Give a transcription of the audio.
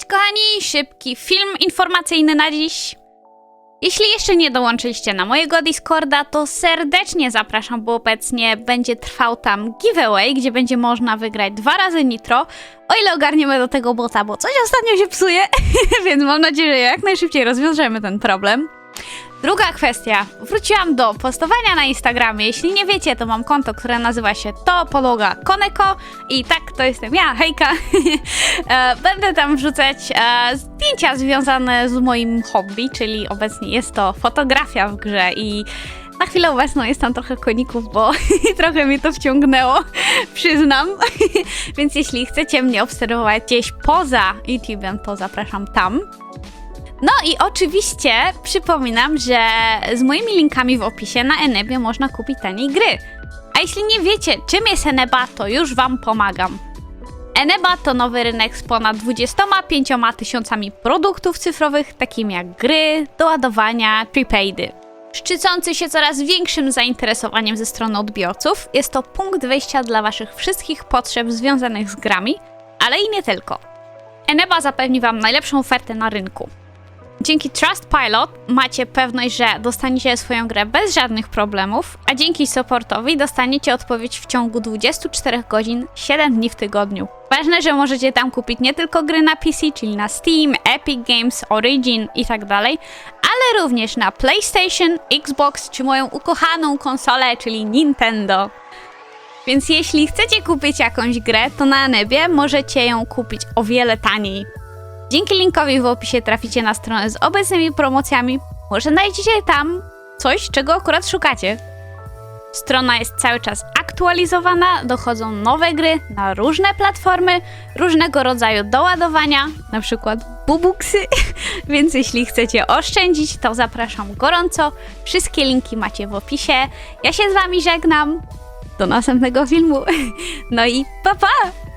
Cześć kochani, szybki film informacyjny na dziś. Jeśli jeszcze nie dołączyliście na mojego Discorda, to serdecznie zapraszam, bo obecnie będzie trwał tam giveaway, gdzie będzie można wygrać dwa razy nitro, o ile ogarniemy do tego bota, bo coś ostatnio się psuje, więc mam nadzieję, że jak najszybciej rozwiążemy ten problem. Druga kwestia. Wróciłam do postowania na Instagramie. Jeśli nie wiecie, to mam konto, które nazywa się To Podłoga Koneko i tak, to jestem ja, hejka. E, Będę tam wrzucać e, zdjęcia związane z moim hobby, czyli obecnie jest to fotografia w grze i na chwilę obecną jest tam trochę koników, bo trochę mnie to wciągnęło, przyznam. Więc jeśli chcecie mnie obserwować gdzieś poza YouTube'em, to zapraszam tam. No i oczywiście przypominam, że z moimi linkami w opisie na Enebie można kupić taniej gry. A jeśli nie wiecie, czym jest Eneba, to już Wam pomagam. Eneba to nowy rynek z ponad 25 tysiącami produktów cyfrowych, takimi jak gry, doładowania, prepaidy. Szczycący się coraz większym zainteresowaniem ze strony odbiorców, jest to punkt wyjścia dla Waszych wszystkich potrzeb związanych z grami, ale i nie tylko. Eneba zapewni Wam najlepszą ofertę na rynku. Dzięki Trustpilot macie pewność, że dostaniecie swoją grę bez żadnych problemów, a dzięki supportowi dostaniecie odpowiedź w ciągu 24 godzin, 7 dni w tygodniu. Ważne, że możecie tam kupić nie tylko gry na PC, czyli na Steam, Epic Games, Origin itd., ale również na PlayStation, Xbox czy moją ukochaną konsolę, czyli Nintendo. Więc jeśli chcecie kupić jakąś grę, to na Nebie możecie ją kupić o wiele taniej. Dzięki linkowi w opisie traficie na stronę z obecnymi promocjami. Może znajdziecie tam coś, czego akurat szukacie. Strona jest cały czas aktualizowana, dochodzą nowe gry na różne platformy, różnego rodzaju doładowania, na przykład bubuksy, więc jeśli chcecie oszczędzić, to zapraszam gorąco. Wszystkie linki macie w opisie. Ja się z wami żegnam. Do następnego filmu. No i pa pa!